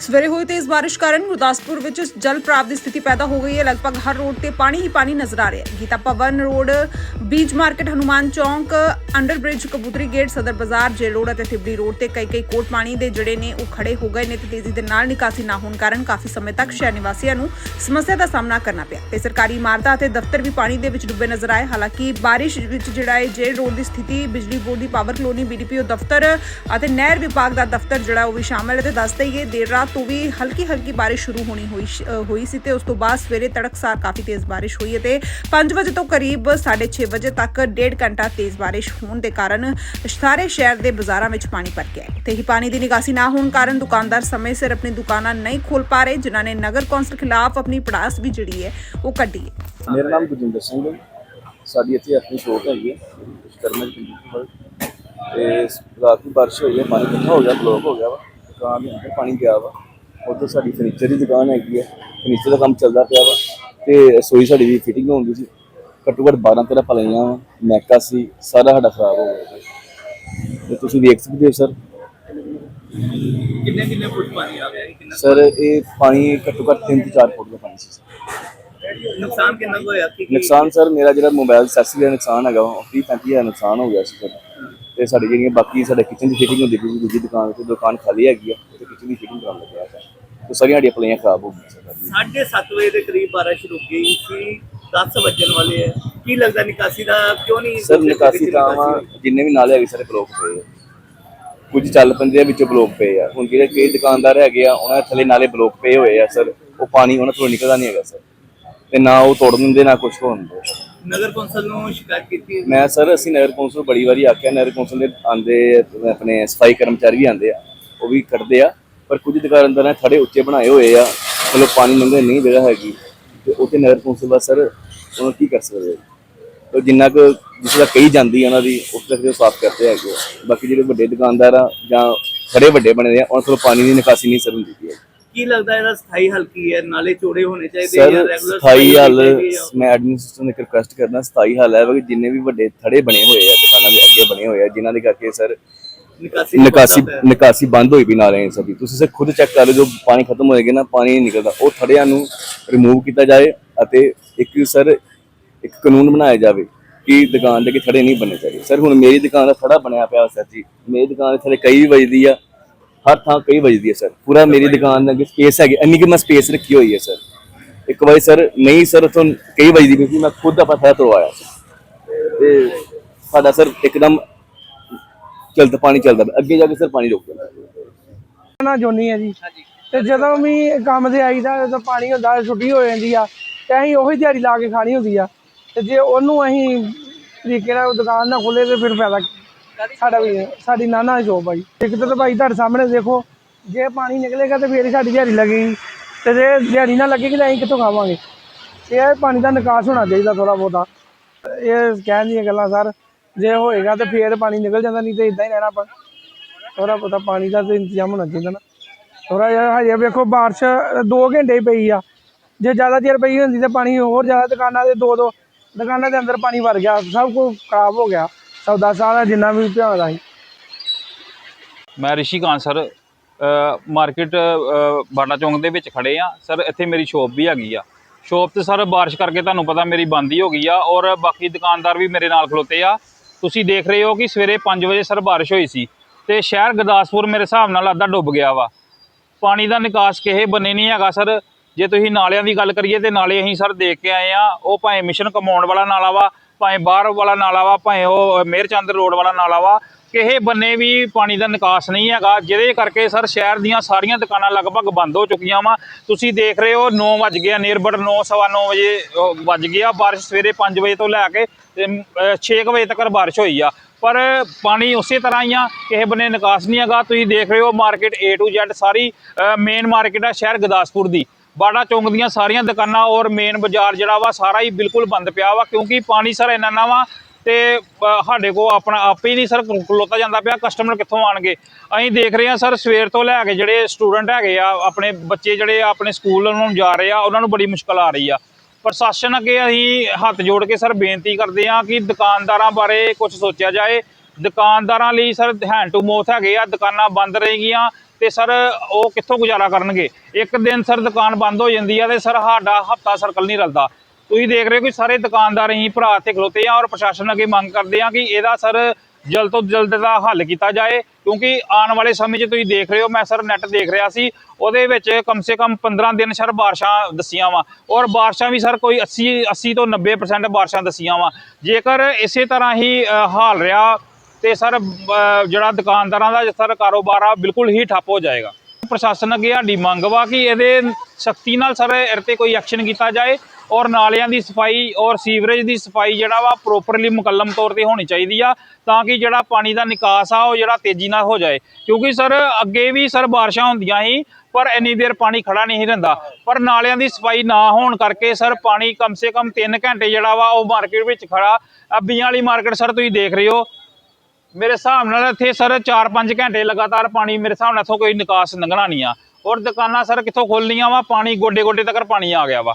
ਸਵੇਰੇ ਹੋਈ ਤੇਜ਼ ਬਾਰਿਸ਼ ਕਾਰਨ ਗੁਰਦਾਸਪੁਰ ਵਿੱਚ ਜਲ ਪ੍ਰਾਪ ਦੀ ਸਥਿਤੀ ਪੈਦਾ ਹੋ ਗਈ ਹੈ। ਲਗਭਗ ਹਰ ਰੋਡ ਤੇ ਪਾਣੀ ਹੀ ਪਾਣੀ ਨਜ਼ਰ ਆ ਰਿਹਾ ਹੈ। ਗੀਤਾ ਭਵਨ ਰੋਡ ਬੀਜ ਮਾਰਕੀਟ, ਹਨੂਮਾਨ ਚੌਂਕ ਅੰਡਰ ਬ੍ਰਿਜ ਕਬੂਤਰੀ ਗੇਟ, ਸਦਰ ਬਾਜ਼ਾਰ ਜੇ ਰੋਡ ਅਤੇ ਤਿਬੜੀ ਰੋਡ ਤੇ ਕਈ ਕਈ ਕੋਟ ਪਾਣੀ ਦੇ ਜਿਹੜੇ ਨੇ ਉਹ ਖੜੇ ਹੋ ਗਏ ਨੇ ਤੇ ਤੇਜ਼ੀ ਦੇ ਨਾਲ ਨਿਕਾਸੀ ਨਾ ਹੋਣ ਕਾਰਨ ਕਾਫੀ ਸਮੇਂ ਤੱਕ ਸ਼ਹਿਰ ਨਿਵਾਸੀਆਂ ਨੂੰ ਸਮੱਸਿਆ ਦਾ ਸਾਹਮਣਾ ਕਰਨਾ ਪਿਆ। ਤੇ ਸਰਕਾਰੀ ਇਮਾਰਤਾਂ ਅਤੇ ਦਫ਼ਤਰ ਵੀ ਪਾਣੀ ਦੇ ਵਿੱਚ ਡੁੱਬੇ ਨਜ਼ਰ ਆਏ। ਹਾਲਾਂਕਿ ਬਾਰਿਸ਼ ਵਿੱਚ ਜਿਹੜਾ ਹੈ ਜੇ ਰੋਡ ਦੀ ਸਥਿਤੀ, ਬਿਜਲੀ ਬੋਰਡ ਦੀ ਪਾਵਰ ਕਲੋਨੀ ਬੀਡੀਪੀਓ ਦਫ਼ਤਰ ਅਤੇ ਨਹਿਰ ਵਿਭਾਗ ਦਾ ਦਫ਼ਤਰ ਜਿਹੜਾ ਉਹ ਵੀ ਸ਼ਾਮਲ ਹੈ ਤੇ ਦੱਸ ਦਈਏ ਦੇਰ ਰਾਤ ਤੋਂ ਵੀ ਹਲਕੀ ਹਲਕੀ ਬਾਰਿਸ਼ ਸ਼ੁਰੂ ਹੋਣੀ ਹੋਈ ਹੋਈ ਸੀ ਤੇ ਉਸ ਤੋਂ ਬਾਅਦ ਸਵੇਰੇ ਤੜਕਸਾਰ ਕਾਫੀ ਤੇਜ਼ ਬਾਰਿਸ਼ ਹੋਈ ਤੇ 5 ਵਜੇ ਤੋਂ ਕਰੀਬ 6:30 ਵਜੇ ਤੱਕ ਡੇਢ ਘੰਟਾ ਤੇਜ਼ ਬਾਰਿਸ਼ ਹੋਣ ਦੇ ਕਾਰਨ ਸਾਰੇ ਸ਼ਹਿਰ ਦੇ ਬਾਜ਼ਾਰਾਂ ਵਿੱਚ ਪਾਣੀ ਭਰ ਗਿਆ ਤੇ ਹੀ ਪਾਣੀ ਦੀ ਨਿਕਾਸੀ ਨਾ ਹੋਣ ਕਾਰਨ ਦੁਕਾਨਦਾਰ ਸਮੇਂ ਸਿਰ ਆਪਣੀ ਦੁਕਾਨਾਂ ਨਹੀਂ ਖੋਲ ਪਾ ਰਹੇ, ਜਿਨ੍ਹਾਂ ਨੇ ਨਗਰ ਕੌਂਸਲ ਖਿਲਾਫ ਆਪਣੀ ਪੜਾਸ ਵੀ ਜਿਹੜੀ ਹੈ ਉਹ ਕੱਢੀ ਹੈ। ਮੇਰਾ ਨਾਮ ਗੁਰਜਿੰਦਰ ਸਿੰਘ ਹੈ। ਸਾਡੀ ਇੱਥੇ ਆਪਣੀ ਸ਼ੋਪ ਹੈਗੀ ਹੈ ਕਰਮਲ ਤੇ ਰਾਤ ਦੀ ਬਾਰਿਸ਼ ਹੋਈ ਹੈ, ਪਾਣੀ ਇਕੱਠਾ ਹੋ ਗਿਆ, ਬਲੌਕ ਹੋ ਗਿਆ ਵਾ। ਦੁਕਾਨ ਦੇ ਅੰਦਰ ਪਾਣੀ ਗਿਆ ਵਾ। ਉੱਧਰ ਸਾਡੀ ਫਰਨੀਚਰ ਦੀ ਦੁਕਾਨ ਹੈਗੀ ਹੈ। ਫਰਨੀਚਰ ਦਾ ਕੰਮ ਚੱਲਦਾ ਪਿਆ ਵਾ ਤੇ ਰਸੋਈ ਸਾਡੀ ਦੀ ਫਿਟਿੰਗ ਹੁੰਦੀ ਸੀ। ਘੱਟੋ ਘੱਟ 12 13 ਪਲਾਈਆਂ ਮੈਕਾ ਸੀ ਸਾਰਾ ਸਾਡਾ ਖਰਾਬ ਹੋ ਗਿਆ ਜੀ। ਤੇ ਤੁਸੀਂ ਦੇਖ ਸਕਦੇ ਹੋ ਸਰ। ਕਿੰਨੇ ਕਿੰਨੇ ਫੁੱਟ ਪਾਣੀ ਆ ਗਿਆ ਜੀ? ਕਿੰਨਾ ਸਰ ਇਹ ਪਾਣੀ ਘੱਟੋ ਘੱਟ 3 ਤੋਂ 4 ਫੁੱਟ ਦਾ ਪਾਣੀ ਸੀ ਸਰ। ਨੁਕਸਾਨ ਕਿੰਨਾ ਕੁ ਹੋਇਆ? ਕੀ ਨੁਕਸਾਨ ਸਰ ਮੇਰਾ ਜਿਹੜਾ ਮੋਬਾਈਲ ਐਕਸੈਸਰੀ ਦਾ ਨੁਕਸਾਨ ਹੈਗਾ ਉਹ 30 35 ਹਜ਼ਾਰ ਨੁਕਸਾਨ ਹੋ ਗਿਆ ਸੀ ਸਰ। ਤੇ ਸਾਡੀ ਜਿਹੜੀਆਂ ਬਾਕੀ ਸਾਡੇ ਕਿਚਨ ਦੀ ਫਿਟਿੰਗ ਹੁੰਦੀ ਪਈ ਸੀ ਦੂਜੀ ਦੁਕਾਨ ਤੇ ਦੁਕਾਨ ਖਾਲੀ ਹੈਗੀ ਆ ਤੇ ਕਿਚਨ ਦੀ ਫਿਟਿੰਗ ਕਰਾਉਣ ਲੱਗਿਆ ਸਰ ਤੇ ਸਾਰੀਆਂ ਸਾਡੀਆਂ ਪਲਾਈਆਂ ਖਰਾਬ ਹੋ ਗਈਆਂ ਸਰ ਸਾਢੇ ਸੱਤ ਵਜੇ ਦੇ ਕਰੀਬ ਬਾਰਿਸ਼ ਰੁਕ ਗਈ ਸੀ 10 ਵੱਜਣ ਵਾਲੇ ਹੈ ਕੀ ਲੱਗਦਾ ਨਿਕਾਸੀ ਦਾ ਕਿਉਂ ਨਹੀਂ ਸਰ ਨਿਕਾਸੀ ਤਾਂ ਜਿੰਨੇ ਵੀ ਨਾਲੇ ਹੈਗੇ ਸਾਰੇ ਬਲੌਕ ਪਏ ਆ। ਕੁਝ ਚੱਲ ਪੰਦੇ ਵਿੱਚੋਂ ਬਲੌਕ ਪਏ ਆ। ਹੁਣ ਜਿਹੜੇ ਕਈ ਦੁਕਾਨਦਾਰ ਹੈਗੇ ਆ ਉਹਨਾਂ ਦੇ ਥੱਲੇ ਨਾਲੇ ਬਲੌਕ ਪਏ ਹੋਏ ਆ ਸਰ। ਉਹ ਪਾਣੀ ਉਹਨਾਂ ਤੋਂ ਨਿਕਲਦਾ ਨਹੀਂ ਹੈਗਾ ਸਰ। ਤੇ ਨਾ ਉਹ ਤੋੜ ਦਿੰਦੇ ਨਾ ਕੁਝ ਹੋਣ ਦਿੰਦੇ। ਨਗਰ ਕੌਂਸਲ ਨੂੰ ਸ਼ਿਕਾਇਤ ਕੀਤੀ ਮੈਂ ਸਰ, ਅਸੀਂ ਨਗਰ ਕੌਂਸਲ ਨੂੰ ਬੜੀ ਵਾਰੀ ਆਖਿਆ, ਨਗਰ ਕੌਂਸਲ ਦੇ ਆਂਦੇ ਆਪਣੇ ਸਫ਼ਾਈ ਕਰਮਚਾਰੀ ਵੀ ਆਂਦੇ ਆ, ਉਹ ਵੀ ਕੱਢਦੇ ਆ, ਪਰ ਕੁਝ ਦੁਕਾਨਦਾਰਾਂ ਨੇ ਥੜੇ ਉੱਚੇ ਬਣਾਏ ਹੋਏ ਆ ਮਤਲਬ ਪਾਣੀ ਲੰਘਣ ਨਹੀਂ ਜਗ੍ਹਾ ਹੈਗੀ, ਤੇ ਉੱਥੇ ਨਗਰ ਕੌਂਸਲ ਦਾ ਸਰ, ਉਹਨਾਂ ਕੀ ਕਰ ਸਕਦੇ ਉਹ ਜਿੰਨਾ ਕੁ, ਜਿਸ ਦਾ ਕਹੀ ਜਾਂਦੀ ਆ ਉਹਨਾਂ ਦੀ, ਉਸ ਤੱਕ ਉਹ ਸਾਫ਼ ਕਰਦੇ ਹੈਗੇ ਆ। ਬਾਕੀ ਜਿਹੜੇ ਵੱਡੇ ਦੁਕਾਨਦਾਰ ਆ ਜਾਂ ਖੜੇ ਵੱਡੇ ਬਣੇ ਆ, ਉਹਨਾਂ ਕੋਲ ਪਾਣੀ ਦੀ ਨਿਕਾਸੀ ਨਹੀਂ ਸਰ ਹੁੰਦੀ ਪਈ ਹੈ ਕੀ ਲੱਗਦਾ ਇਹਦਾ ਸਥਾਈ ਹੱਲ ਕੀ ਹੈ? ਨਾਲੇ ਚੌੜੇ ਹੋਣੇ ਚਾਹੀਦੇ ਸਰ ਸਥਾਈ ਹੱਲ? ਮੈਂ ਐਡਮਿਨਿਸਟ੍ਰੇਸ਼ਨ ਨੂੰ ਇੱਕ ਰਿਕੁਐਸਟ ਕਰਨਾ ਸਥਾਈ ਹੱਲ ਹੈ ਕਿ ਜਿੰਨੇ ਵੀ ਵੱਡੇ ਥੜੇ ਬਣੇ ਹੋਏ ਆ ਦੁਕਾਨਾਂ ਦੇ ਅੱਗੇ ਬਣੇ ਹੋਏ ਆ ਜਿਨ੍ਹਾਂ ਦੇ ਕਰਕੇ ਸਰ ਨਿਕਾਸੀ ਨਿਕਾਸੀ ਨਿਕਾਸੀ ਬੰਦ ਹੋਈ ਵੀ ਨਾ ਰਹੇ ਸਭੀ। ਤੁਸੀਂ ਸਰ ਖੁਦ ਚੈੱਕ ਕਰ ਲਓ ਜੋ ਪਾਣੀ ਖਤਮ ਹੋਏਗਾ ਨਾ ਪਾਣੀ ਨਹੀਂ ਨਿਕਲਦਾ। ਉਹ ਥੜਿਆਂ ਨੂੰ ਰਿਮੂਵ ਕੀਤਾ ਜਾਏ ਅਤੇ ਇੱਕ ਸਰ ਇੱਕ ਕਾਨੂੰਨ ਬਣਾਇਆ ਜਾਵੇ ਕਿ ਦੁਕਾਨ ਦੇ ਕਿ ਥੜੇ ਨਹੀਂ ਬਣਨੇ ਚਾਹੀਦੇ। ਸਰ ਹੁਣ ਮੇਰੀ ਦੁਕਾਨ ਦਾ ਥੜਾ ਬਣਿਆ ਪਿਆ ਸਰ ਜੀ। ਮੇਰੀ ਦੁਕਾਨ ਦੇ ਥੜੇ ਕਈ ਵਜਦੀ ਆ। ਹਰ ਥਾਂ ਕਈ ਵਜਦੀ ਹੈ ਸਰ ਪੂਰਾ ਮੇਰੀ ਦੁਕਾਨ ਦੇ ਸਪੇਸ ਹੈਗੀ। ਇੰਨੀ ਕਿ ਮੈਂ ਸਪੇਸ ਰੱਖੀ ਹੋਈ ਹੈ ਸਰ ਇੱਕ ਵਾਰੀ ਸਰ ਨਹੀਂ ਸਰ ਉਥੋਂ ਕਈ ਵਜਦੀ ਕਿਉਂਕਿ ਮੈਂ ਖੁਦ ਆਪਣਾ ਥੜਾ ਤੋੜਵਾਇਆ ਸੀ ਤੇ ਸਾਡਾ ਸਰ ਇੱਕਦਮ ਚਲਦਾ ਪਾਣੀ ਚੱਲਦਾ। ਅੱਗੇ ਜਾ ਕੇ ਸਰ ਪਾਣੀ ਰੁਕ ਜਾਂਦਾ। ਨਾ ਜੋਨੀ ਹੈ ਜੀ। ਤੇ ਜਦੋਂ ਵੀ ਕੰਮ ਤੇ ਆਈਦਾ ਜਦੋਂ ਪਾਣੀ ਹੁੰਦਾ ਛੁੱਟੀ ਹੋ ਜਾਂਦੀ ਆ ਤੇ ਅਸੀਂ ਉਹੀ ਦਿਹਾੜੀ ਲਾ ਕੇ ਖਾਣੀ ਹੁੰਦੀ ਆ। ਤੇ ਜੇ ਉਹਨੂੰ ਅਸੀਂ ਤਰੀਕੇ ਨਾਲ ਦੁਕਾਨ ਨਾ ਖੋਲੇ ਤੇ ਫਿਰ ਫਾਇਦਾ? ਸਾਡਾ ਵੀ, ਸਾਡੀ ਨਾਨਾ ਦੀ ਸ਼ੋਪ ਆ ਜੀ। ਇੱਕ ਤਾਂ ਭਾਈ ਤੁਹਾਡੇ ਸਾਹਮਣੇ ਦੇਖੋ, ਜੇ ਪਾਣੀ ਨਿਕਲੇਗਾ ਤੇ ਫੇਰ ਹੀ ਸਾਡੀ ਦਿਹਾੜੀ ਲੱਗੇਗੀ। ਤੇ ਜੇ ਦਿਹਾੜੀ ਨਾ ਲੱਗੇਗੀ ਤਾਂ ਅਸੀਂ ਕਿੱਥੋਂ ਖਾਵਾਂਗੇ? ਇਹ ਪਾਣੀ ਦਾ ਨਿਕਾਸ ਹੋਣਾ ਚਾਹੀਦਾ ਥੋੜਾ ਬਹੁਤਾ। ਇਹ ਕਹਿਣ ਦੀਆਂ ਗੱਲਾਂ ਸਰ, ਜੇ ਹੋਏਗਾ ਤੇ ਫੇਰ ਪਾਣੀ ਨਿਕਲ ਜਾਂਦਾ, ਨਹੀਂ ਤੇ ਇਦਾਂ ਹੀ ਰਹਿਣਾ ਆਪਾਂ। ਥੋੜਾ ਬਹੁਤਾ ਪਾਣੀ ਦਾ ਤੇ ਇੰਤਜ਼ਾਮ ਹੋਣਾ ਚਾਹੀਦਾ ਨਾ। ਥੋੜਾ ਜਿਹਾ ਹਜੇ ਵੇਖੋ, ਬਾਰਿਸ਼ 2 ਘੰਟੇ ਹੀ ਪਈ ਆ। ਜੇ ਜ਼ਿਆਦਾ ਚਿਰ ਪਈ ਹੁੰਦੀ ਤਾਂ ਪਾਣੀ ਹੋਰ ਜ਼ਿਆਦਾ ਦੁਕਾਨਾਂ ਦੇ ਦੋ ਦੋ ਦੁਕਾਨਾਂ ਦੇ ਅੰਦਰ ਪਾਣੀ ਵੜ ਗਿਆ, ਸਭ ਕੁਝ ਖਰਾਬ ਹੋ ਗਿਆ। ਸੌਦਾ ਸਾਰਾ ਜਿੰਨਾ ਵੀ ਭਿਆਉਂਦਾ ਸੀ ਮੈਂ ਰਿਸ਼ੀ ਕਾਨ ਸਰ ਮਾਰਕੀਟ ਬਾਟਾ ਚੌਂਕ ਦੇ ਵਿੱਚ ਖੜੇ ਆ। ਸਰ, ਇੱਥੇ ਮੇਰੀ ਸ਼ੋਪ ਵੀ ਹੈਗੀ ਆ। ਸ਼ੋਪ ਤੇ, ਸਰ, ਬਾਰਿਸ਼ ਕਰਕੇ ਤੁਹਾਨੂੰ ਪਤਾ ਮੇਰੀ ਬੰਦ ਹੀ ਹੋ ਗਈ ਆ ਔਰ ਬਾਕੀ ਦੁਕਾਨਦਾਰ ਵੀ ਮੇਰੇ ਨਾਲ ਖਲੋਤੇ ਆ। ਤੁਸੀਂ ਦੇਖ ਰਹੇ ਹੋ ਕਿ ਸਵੇਰੇ 5 ਵਜੇ, ਸਰ, ਬਾਰਿਸ਼ ਹੋਈ ਸੀ ਤੇ ਸ਼ਹਿਰ ਗੁਰਦਾਸਪੁਰ ਮੇਰੇ ਹਿਸਾਬ ਨਾਲ ਅੱਧਾ ਡੁੱਬ ਗਿਆ ਵਾ। ਪਾਣੀ ਦਾ ਨਿਕਾਸ ਕਿਹੇ ਬੰਨੇ ਨਹੀਂ ਹੈਗਾ, ਸਰ। ਜੇ ਤੁਸੀਂ ਨਾਲਿਆਂ ਦੀ ਗੱਲ ਕਰੀਏ ਤੇ ਨਾਲੇ ਅਸੀਂ, ਸਰ, ਦੇਖ ਕੇ ਆਏ ਆ। ਉਹ ਭਾਵੇਂ ਮਿਸ਼ਨ ਕਮਾਉਣ ਵਾਲਾ ਨਾਲਾ ਵਾ ਭਾਵੇਂ ਬਾਹਰ ਵਾਲਾ ਨਾਲਾ ਵਾ, ਭਾਵੇਂ ਉਹ ਮੇਰਚੰਦ ਰੋਡ ਵਾਲਾ ਨਾਲਾ ਵਾ, ਕਿਸੇ ਬੰਨੇ ਵੀ ਪਾਣੀ ਦਾ ਨਿਕਾਸ ਨਹੀਂ ਹੈਗਾ। ਜਿਹਦੇ ਕਰਕੇ ਸਰ ਸ਼ਹਿਰ ਦੀਆਂ ਸਾਰੀਆਂ ਦੁਕਾਨਾਂ ਲਗਭਗ ਬੰਦ ਹੋ ਚੁੱਕੀਆਂ ਵਾ। ਤੁਸੀਂ ਦੇਖ ਰਹੇ ਹੋ 9 ਵਜ ਗਿਆ ਨੀਅਰਬਟ 9 ਸਵਾ 9 ਵਜੇ ਵੱਜ ਗਿਆ ਬਾਰਿਸ਼ ਸਵੇਰੇ 5 ਵਜੇ ਤੋਂ ਲੈ ਕੇ 6 ਵਜੇ ਤੱਕ ਬਾਰਿਸ਼ ਹੋਈ ਆ। ਪਰ ਪਾਣੀ ਉਸੇ ਤਰ੍ਹਾਂ ਹੀ ਆ, ਕਿਸੇ ਬੰਨੇ ਨਿਕਾਸ ਨਹੀਂ ਹੈਗਾ। ਤੁਸੀਂ ਦੇਖ ਰਹੇ ਹੋ, ਮਾਰਕੀਟ A to Z ਸਾਰੀ ਮੇਨ ਮਾਰਕੀਟ ਆ ਸ਼ਹਿਰ ਗੁਰਦਾਸਪੁਰ ਦੀ। ਬਾੜਾ ਚੌਂਕ ਦੀਆਂ ਸਾਰੀਆਂ ਦੁਕਾਨਾਂ ਔਰ ਮੇਨ ਬਾਜ਼ਾਰ ਜਿਹੜਾ ਵਾ ਸਾਰਾ ਹੀ ਬਿਲਕੁਲ ਬੰਦ ਪਿਆ ਵਾ, ਕਿਉਂਕਿ ਪਾਣੀ ਸਰ ਇੰਨਾ ਨਾ ਵਾ ਤੇ ਸਾਡੇ ਕੋ ਆਪਣਾ ਆਪ ਹੀ ਨਹੀਂ ਸਰ ਖਲੋਤਾ ਜਾਂਦਾ ਪਿਆ ਕਸਟਮਰ ਕਿੱਥੋਂ ਆਣਗੇ? ਅਸੀਂ ਦੇਖ ਰਹੇ ਹਾਂ ਸਰ, ਸਵੇਰ ਤੋਂ ਲੈ ਕੇ ਜਿਹੜੇ ਸਟੂਡੈਂਟ ਹੈਗੇ ਆ, ਆਪਣੇ ਬੱਚੇ ਜਿਹੜੇ ਆਪਣੇ ਸਕੂਲ ਨੂੰ ਜਾ ਰਹੇ ਆ, ਉਹਨਾਂ ਨੂੰ ਬੜੀ ਮੁਸ਼ਕਲ ਆ ਰਹੀ ਆ। ਪ੍ਰਸ਼ਾਸਨ ਅੱਗੇ ਅਸੀਂ ਹੱਥ ਜੋੜ ਕੇ ਸਰ ਬੇਨਤੀ ਕਰਦੇ ਹਾਂ ਕਿ ਦੁਕਾਨਦਾਰਾਂ ਬਾਰੇ ਕੁਝ ਸੋਚਿਆ ਜਾਏ ਦੁਕਾਨਦਾਰਾਂ ਲਈ ਸਰ ਹੈਂਡ ਟੂ ਮੋਥ ਹੈਗੇ ਆ, ਦੁਕਾਨਾਂ ਬੰਦ ਰਹੇਗੀਆਂ ਤੇ ਸਰ ਉਹ ਕਿੱਥੋਂ ਗੁਜ਼ਾਰਾ ਕਰਨਗੇ? ਇੱਕ ਦਿਨ ਸਰ ਦੁਕਾਨ ਬੰਦ ਹੋ ਜਾਂਦੀ ਆ ਤੇ ਸਰ ਸਾਡਾ ਹਫਤਾ ਸਰਕਲ ਨਹੀਂ ਰਲਦਾ। ਤੁਸੀਂ ਦੇਖ ਰਹੇ ਹੋ ਕਿ ਸਾਰੇ ਦੁਕਾਨਦਾਰ ਹੀ ਭਰਾ ਇੱਥੇ ਖਲੋਤੇ ਆ ਔਰ ਪ੍ਰਸ਼ਾਸਨ ਅੱਗੇ ਮੰਗ ਕਰਦੇ ਆ ਕਿ ਇਹਦਾ ਸਰ ਜਲਦ ਤੋਂ ਜਲਦ ਦਾ ਹੱਲ ਕੀਤਾ ਜਾਏ, ਕਿਉਂਕਿ ਆਉਣ ਵਾਲੇ ਸਮੇਂ 'ਚ ਤੁਸੀਂ ਦੇਖ ਰਹੇ ਹੋ, ਮੈਂ ਸਰ ਨੈਟ ਦੇਖ ਰਿਹਾ ਸੀ, ਉਹਦੇ ਵਿੱਚ ਕਮ ਸੇ ਕਮ 15 ਦਿਨ ਸਰ ਬਾਰਿਸ਼ਾਂ ਦਸੀਆਂ ਵਾ ਔਰ ਬਾਰਿਸ਼ਾਂ ਵੀ ਸਰ ਕੋਈ 80 80 ਤੋਂ 90% ਬਾਰਿਸ਼ਾਂ ਦਸੀਆਂ ਵਾ। ਜੇਕਰ ਇਸੇ ਤਰ੍ਹਾਂ ਹੀ ਹਾਲ ਰਿਹਾ ਤੇ ਸਰ ਜਿਹੜਾ ਦੁਕਾਨਦਾਰਾਂ ਦਾ ਸਰ ਕਾਰੋਬਾਰ ਆ ਬਿਲਕੁਲ ਹੀ ਠੱਪ ਹੋ ਜਾਏਗਾ। ਪ੍ਰਸ਼ਾਸਨ ਅੱਗੇ ਸਾਡੀ ਮੰਗ ਵਾ ਕਿ ਇਹਦੇ ਸਖਤੀ ਨਾਲ ਸਰ ਇਹਦੇ ਤੇ ਕੋਈ ਐਕਸ਼ਨ ਕੀਤਾ ਜਾਏ ਔਰ ਨਾਲਿਆਂ ਦੀ ਸਫ਼ਾਈ ਔਰ ਸੀਵਰੇਜ ਦੀ ਸਫ਼ਾਈ ਜਿਹੜਾ ਵਾ ਪ੍ਰੋਪਰਲੀ ਮੁਕੱਲਮ ਤੌਰ ਤੇ ਹੋਣੀ ਚਾਹੀਦੀ ਆ, ਤਾਂ ਕਿ ਜਿਹੜਾ ਪਾਣੀ ਦਾ ਨਿਕਾਸ ਆ, ਉਹ ਜਿਹੜਾ ਤੇਜ਼ੀ ਨਾਲ ਹੋ ਜਾਏ। ਕਿਉਂਕਿ ਸਰ, ਅੱਗੇ ਵੀ ਸਰ ਬਾਰਿਸ਼ਾਂ ਹੁੰਦੀਆਂ ਸੀ, ਪਰ ਇੰਨੀ ਦੇਰ ਪਾਣੀ ਖੜਾ ਨਹੀਂ ਰਹਿੰਦਾ। ਪਰ ਨਾਲਿਆਂ ਦੀ ਸਫ਼ਾਈ ਨਾ ਹੋਣ ਕਰਕੇ ਸਰ ਪਾਣੀ ਕਮ ਸੇ ਕਮ 3 ਘੰਟੇ ਜਿਹੜਾ ਵਾ ਉਹ ਮਾਰਕੀਟ ਵਿੱਚ ਖੜਾ ਅੱਬੀਆਂ ਵਾਲੀ ਮਾਰਕੀਟ ਸਰ ਤੁਸੀਂ ਦੇਖ ਰਹੇ ਹੋ ਮੇਰੇ ਹਿਸਾਬ ਨਾਲ ਇੱਥੇ ਸਰ 4-5 ਘੰਟੇ ਲਗਾਤਾਰ ਪਾਣੀ ਮੇਰੇ ਹਿਸਾਬ ਨਾਲ ਇੱਥੋਂ ਕੋਈ ਨਿਕਾਸ ਲੰਘਣਾ ਨਹੀਂ ਆ। ਔਰ ਦੁਕਾਨਾਂ ਸਰ ਕਿੱਥੋਂ ਖੋਲਣੀਆਂ ਵਾ? ਪਾਣੀ ਗੋਡੇ ਗੋਡੇ ਤੱਕ ਪਾਣੀ ਆ ਗਿਆ ਵਾ।